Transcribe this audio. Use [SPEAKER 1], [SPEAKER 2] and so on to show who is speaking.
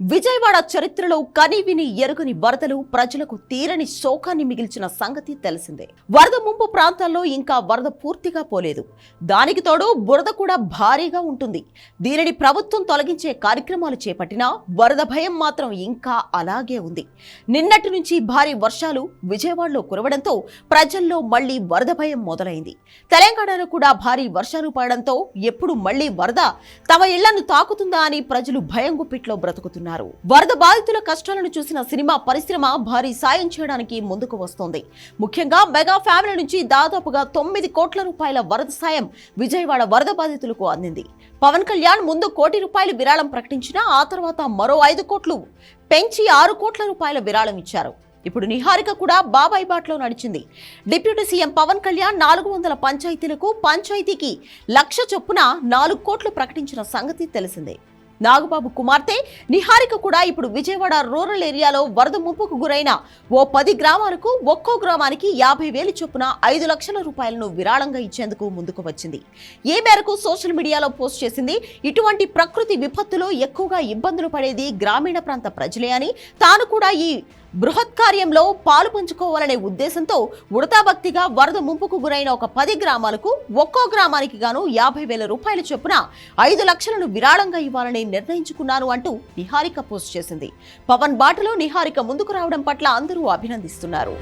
[SPEAKER 1] విజయవాడ చరిత్రలో కనివిని ఎరుగని వరదలు ప్రజలకు తీరని శోకాన్ని మిగిల్చిన సంగతి తెలిసిందే. వరద ముంపు ప్రాంతాల్లో ఇంకా వరద పూర్తిగా పోలేదు. దానికి తోడు బురద కూడా భారీగా ఉంటుంది. దీనిని ప్రభుత్వం తొలగించే కార్యక్రమాలు చేపట్టినా వరద భయం మాత్రం ఇంకా అలాగే ఉంది. నిన్నటి నుంచి భారీ వర్షాలు విజయవాడలో కురవడంతో ప్రజల్లో మళ్ళీ వరద భయం మొదలైంది. తెలంగాణలో కూడా భారీ వర్షాలు పడడంతో ఎప్పుడు మళ్ళీ వరద తమ ఇళ్ళను తాకుతుందా అని ప్రజలు భయం గుప్పిట్లో బ్రతుకుతున్నారు. వరద బాధితుల కష్టాలను చూసిన సినిమా పరిశ్రమ భారీ సాయం చేయడానికి ముందుకు వస్తోంది. ముఖ్యంగా మెగా ఫ్యామిలీ నుంచి దాదాపుగా తొమ్మిది కోట్ల రూపాయల వరద సాయం విజయవాడ వరద బాధితులకు అందింది. పవన్ కళ్యాణ్ ముందు కోటి రూపాయలు విరాళం ప్రకటించినా ఆ తర్వాత మరో ఐదు కోట్లు పెంచి ఆరు కోట్ల రూపాయల విరాళం ఇచ్చారు. ఇప్పుడు నిహారిక కూడా బాబాయ్ బాట్లో నడిచింది. డిప్యూటీ సీఎం పవన్ కళ్యాణ్ నాలుగు వందల పంచాయతీలకు పంచాయతీకి లక్ష చొప్పున నాలుగు కోట్లు ప్రకటించిన సంగతి తెలిసిందే. నాగబాబు కుమార్తె నిహారిక కూడా ఇప్పుడు విజయవాడ రూరల్ ఏరియాలో వరద ముప్పుకు గురైన ఓ పది గ్రామాలకు ఒక్కో గ్రామానికి యాభై వేలు చొప్పున ఐదు లక్షల రూపాయలను విరాళంగా ఇచ్చేందుకు ముందుకు వచ్చింది. ఏ మేరకు సోషల్ మీడియాలో పోస్ట్ చేసింది ఇటువంటి ప్రకృతి విపత్తులో ఎక్కువగా ఇబ్బందులు పడేది గ్రామీణ ప్రాంత ప్రజలే అని తాను కూడా ఈ బృహత్ కార్యంలో పాలు పంచుకోవాలనే ఉద్దేశంతో ఉడతాభక్తిగా వరద ముంపుకు గురైన ఒక పది గ్రామాలకు ఒక్కో గ్రామానికి గాను యాభై వేల రూపాయల చొప్పున ఐదు లక్షలను విరాళంగా ఇవ్వాలని నిర్ణయించుకున్నాను అంటూ నిహారిక పోస్ట్ చేసింది. పవన్ బాటలో నిహారిక ముందుకు రావడం పట్ల అందరూ అభినందిస్తున్నారు.